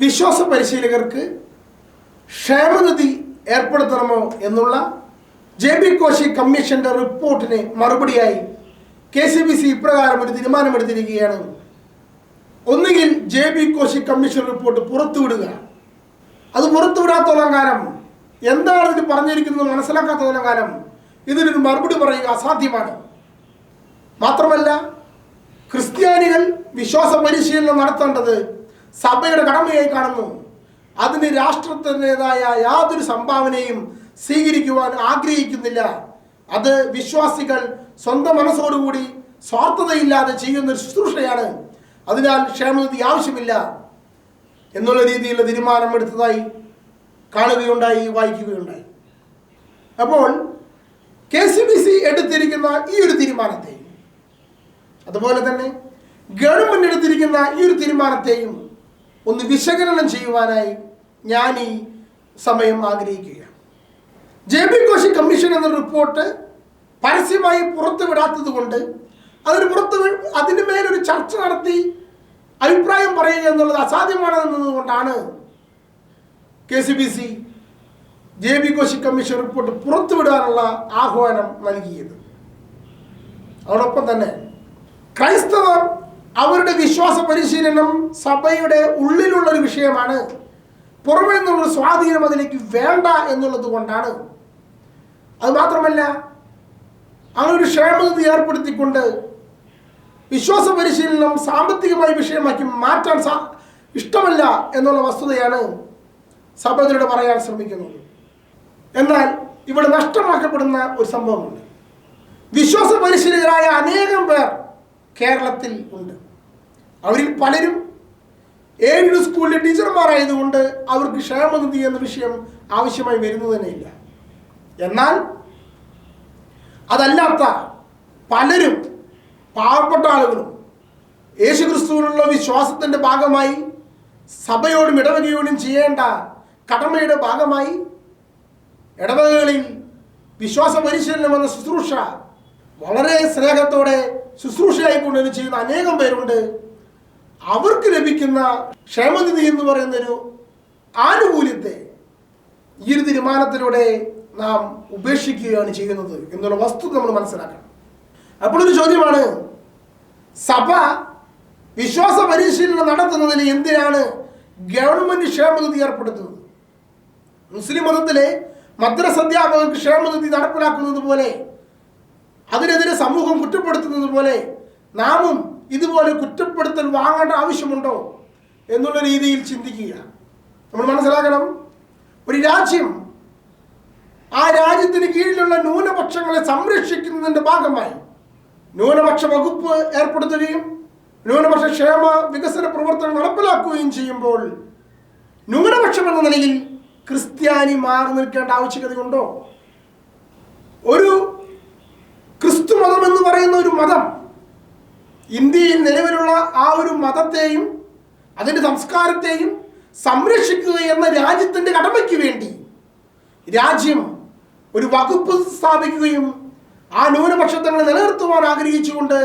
വിശ്വാസ പരിശീലകർക്ക് ക്ഷേമനിധി ഏർപ്പെടുത്തണമോ എന്നുള്ള ജെ ബി കോശി കമ്മീഷന്റെ റിപ്പോർട്ടിന് മറുപടിയായി കെ സി ബി സി ഇപ്രകാരം ഒരു തീരുമാനമെടുത്തിരിക്കുകയാണ്. ഒന്നുകിൽ J B Koshy commission report പുറത്തുവിടുക. അത് പുറത്തുവിടാത്തോളം കാലം എന്താണ് ഇത് പറഞ്ഞിരിക്കുന്നത് മനസ്സിലാക്കാത്തോളം കാലം ഇതിനൊരു മറുപടി പറയുക അസാധ്യമാണ്. മാത്രമല്ല ക്രിസ്ത്യാനികൾ വിശ്വാസ പരിശീലനം നടത്തേണ്ടത് സഭയുടെ കടമയായി കാണുന്നു. അതിന് രാഷ്ട്രത്തിന്റെതായ യാതൊരു സംഭാവനയും സ്വീകരിക്കുവാൻ ആഗ്രഹിക്കുന്നില്ല. അത് വിശ്വാസികൾ സ്വന്തം മനസ്സോടുകൂടി സ്വാർത്ഥതയില്ലാതെ ചെയ്യുന്ന ശുശ്രൂഷയാണ്. അതിനാൽ ക്ഷേമനിധി ആവശ്യമില്ല എന്നുള്ള രീതിയിലുള്ള തീരുമാനം എടുത്തതായി കാണുകയുണ്ടായി വായിക്കുകയുണ്ടായി. അപ്പോൾ കെ സി ബി സി എടുത്തിരിക്കുന്ന ഈ ഒരു തീരുമാനത്തെയും അതുപോലെ തന്നെ ഗവൺമെന്റ് എടുത്തിരിക്കുന്ന ഈ ഒരു തീരുമാനത്തെയും ഒന്ന് വിശകലനം ചെയ്യുവാനായി ഞാൻ ഈ സമയം ആഗ്രഹിക്കുകയാണ്. ജെ ബി കോശി കമ്മീഷൻ എന്ന റിപ്പോർട്ട് പരസ്യമായി പുറത്തുവിടാത്തത് കൊണ്ട് അതിന് പുറത്ത് അതിന് മേലൊരു ചർച്ച നടത്തി അഭിപ്രായം പറയുക എന്നുള്ളത് അസാധ്യമാണെന്നതുകൊണ്ടാണ് K C B C J B Koshy commission report പുറത്തുവിടാനുള്ള ആഹ്വാനം നൽകിയത്. അതോടൊപ്പം തന്നെ ക്രൈസ്തവർ അവരുടെ വിശ്വാസ പരിശീലനം സഭയുടെ ഉള്ളിലുള്ള ഒരു വിഷയമാണ്. പുറമെ നിന്നുള്ള സ്വാധീനം അതിലേക്ക് വേണ്ട എന്നുള്ളത് കൊണ്ടാണ്. അത് മാത്രമല്ല അങ്ങനെ ഒരു ക്ഷേമനിധി ഏർപ്പെടുത്തിക്കൊണ്ട് വിശ്വാസ പരിശീലനം സാമ്പത്തികമായി വിഷയമാക്കി മാറ്റാൻ സാ ഇഷ്ടമല്ല എന്നുള്ള വസ്തുതയാണ് സഭയോട് പറയാൻ ശ്രമിക്കുന്നത്. എന്നാൽ ഇവിടെ നഷ്ടമാക്കപ്പെടുന്ന ഒരു സംഭവമുണ്ട്. വിശ്വാസ പരിശീലകരായ അനേകം പേർ കേരളത്തിൽ ഉണ്ട്. അവരിൽ പലരും ഏഴ് സ്കൂളിലെ ടീച്ചർമാരായതുകൊണ്ട് അവർക്ക് ക്ഷേമനിധി എന്ന വിഷയം ആവശ്യമായി വരുന്നത് തന്നെയില്ല എന്നാൽ അതല്ലാത്ത പലരും പാവപ്പെട്ട ആളുകളും യേശുക്രിസ്തുവിനുള്ള വിശ്വാസത്തിന്റെ ഭാഗമായി സഭയോടും ഇടവകയോടും ചെയ്യേണ്ട കടമയുടെ ഭാഗമായി ഇടവകകളിൽ വിശ്വാസ പരിശീലനം എന്ന ശുശ്രൂഷ വളരെ സ്നേഹത്തോടെ ശുശ്രൂഷയായിക്കൊണ്ട് ഇത് ചെയ്യുന്ന അനേകം പേരുണ്ട്. അവർക്ക് ലഭിക്കുന്ന ക്ഷേമനിധി എന്ന് പറയുന്നൊരു ആനുകൂല്യത്തെ ഈ ഒരു തീരുമാനത്തിലൂടെ നാം ഉപേക്ഷിക്കുകയാണ് ചെയ്യുന്നത് എന്നുള്ള വസ്തുത നമ്മൾ മനസ്സിലാക്കണം. അപ്പോൾ ഒരു ചോദ്യമാണ് സഭ വിശ്വാസ പരിശീലനം നടത്തുന്നതിൽ എന്തിനാണ് ഗവൺമെന്റ് ക്ഷേമനിധി ഏർപ്പെടുത്തുന്നത്? മുസ്ലിം മതത്തിലെ മദ്രസ അധ്യാപകർക്ക് ക്ഷേമനിധി നടപ്പിലാക്കുന്നത് പോലെ അതിനെതിരെ സമൂഹം കുറ്റപ്പെടുത്തുന്നത് പോലെ നാമും ഇതുപോലെ കുറ്റപ്പെടുത്തൽ വാങ്ങേണ്ട ആവശ്യമുണ്ടോ എന്നുള്ള രീതിയിൽ ചിന്തിക്കുക. നമ്മൾ മനസ്സിലാക്കണം? ഒരു രാജ്യം ആ രാജ്യത്തിന് കീഴിലുള്ള ന്യൂനപക്ഷങ്ങളെ സംരക്ഷിക്കുന്നതിന്റെ ഭാഗമായി ന്യൂനപക്ഷ വകുപ്പ് ഏർപ്പെടുത്തുകയും ന്യൂനപക്ഷ ക്ഷേമ വികസന പ്രവർത്തനം നടപ്പിലാക്കുകയും ചെയ്യുമ്പോൾ ന്യൂനപക്ഷം എന്ന നിലയിൽ ക്രിസ്ത്യാനി മാറി നിൽക്കേണ്ട ആവശ്യകതയുണ്ടോ? ഒരു ക്രിസ്തു മതം എന്ന് പറയുന്ന ഒരു മതം ഇന്ത്യയിൽ നിലവിലുള്ള ആ ഒരു മതത്തെയും അതിന്റെ സംസ്കാരത്തെയും സംരക്ഷിക്കുക എന്ന രാജ്യത്തിന്റെ കടമയ്ക്ക് വേണ്ടി രാജ്യം ഒരു വകുപ്പ് സ്ഥാപിക്കുകയും ആ ന്യൂനപക്ഷത്വങ്ങളെ നിലനിർത്തുവാൻ ആഗ്രഹിച്ചുകൊണ്ട്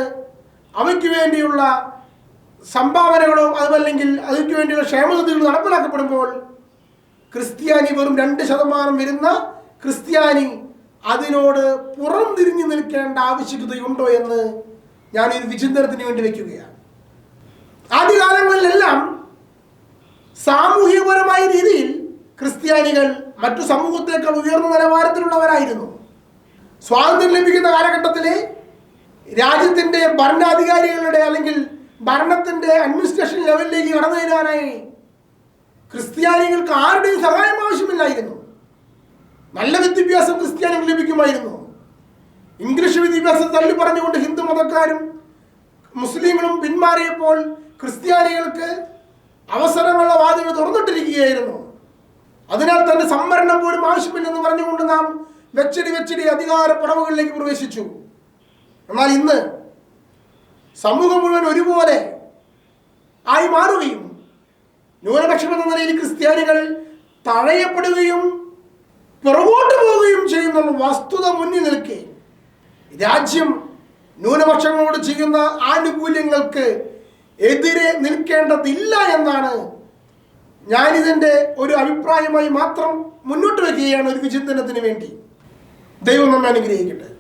അവയ്ക്ക് വേണ്ടിയുള്ള സംഭാവനകളോ അതുമല്ലെങ്കിൽ അവയ്ക്ക് വേണ്ടിയുള്ള ക്ഷേമനിധികൾ നടപ്പിലാക്കപ്പെടുമ്പോൾ ക്രിസ്ത്യാനി വെറും രണ്ട് ശതമാനം വരുന്ന ക്രിസ്ത്യാനി അതിനോട് പുറം തിരിഞ്ഞു നിൽക്കേണ്ട ആവശ്യകതയുണ്ടോ എന്ന് ഞാൻ ഒരു വിചിന്തനത്തിന് വേണ്ടി വയ്ക്കുകയാണ് ആദ്യകാലങ്ങളിലെല്ലാം സാമൂഹികപരമായ രീതിയിൽ ക്രിസ്ത്യാനികൾ മറ്റു സമൂഹത്തേക്കാൾ ഉയർന്ന നിലവാരത്തിലുള്ളവരായിരുന്നു. സ്വാതന്ത്ര്യം ലഭിക്കുന്ന കാലഘട്ടത്തിലെ രാജ്യത്തിന്റെ ഭരണാധികാരികളുടെ അല്ലെങ്കിൽ ഭരണത്തിന്റെ അഡ്മിനിസ്ട്രേഷൻ ലെവലിലേക്ക് കടന്നു വരാനായി ക്രിസ്ത്യാനികൾക്ക് ആരുടെയും സഹായം ആവശ്യമില്ലായിരുന്നു. നല്ല വിദ്യാഭ്യാസം ക്രിസ്ത്യാനികൾ ലഭിക്കുമായിരുന്നു. ഇംഗ്ലീഷ് വിദ്യാഭ്യാസം തള്ളി പറഞ്ഞുകൊണ്ട് ഹിന്ദു മതക്കാരും മുസ്ലിങ്ങളും പിന്മാറിയപ്പോൾ ക്രിസ്ത്യാനികൾക്ക് അവസരമുള്ള വാതിൽ തുറന്നിട്ടിരിക്കുകയായിരുന്നു. അതിനാൽ തന്നെ സംവരണം പോലും ആവശ്യമില്ലെന്ന് പറഞ്ഞുകൊണ്ട് നാം വെച്ചടി വെച്ചടി അധികാര പടവുകളിലേക്ക് പ്രവേശിച്ചു. എന്നാൽ ഇന്ന് സമൂഹം മുഴുവൻ ഒരുപോലെ ആയി മാറുകയും ന്യൂനപക്ഷം എന്ന നിലയിൽ ക്രിസ്ത്യാനികൾ തഴയപ്പെടുകയും പിറകോട്ട് പോവുകയും ചെയ്യുന്ന വസ്തുത മുന്നിൽ നിൽക്കെ രാജ്യം ന്യൂനപക്ഷങ്ങളോട് ചെയ്യുന്ന ആനുകൂല്യങ്ങൾക്ക് എതിരെ നിൽക്കേണ്ടതില്ല എന്നാണ് ഞാനിതിന്റെ ഒരു അഭിപ്രായമായി മാത്രം മുന്നോട്ട് വയ്ക്കുകയാണ് ഒരു വിചിന്തനത്തിന് വേണ്ടി. ദൈവം നമ്മെ അനുഗ്രഹിക്കട്ടെ.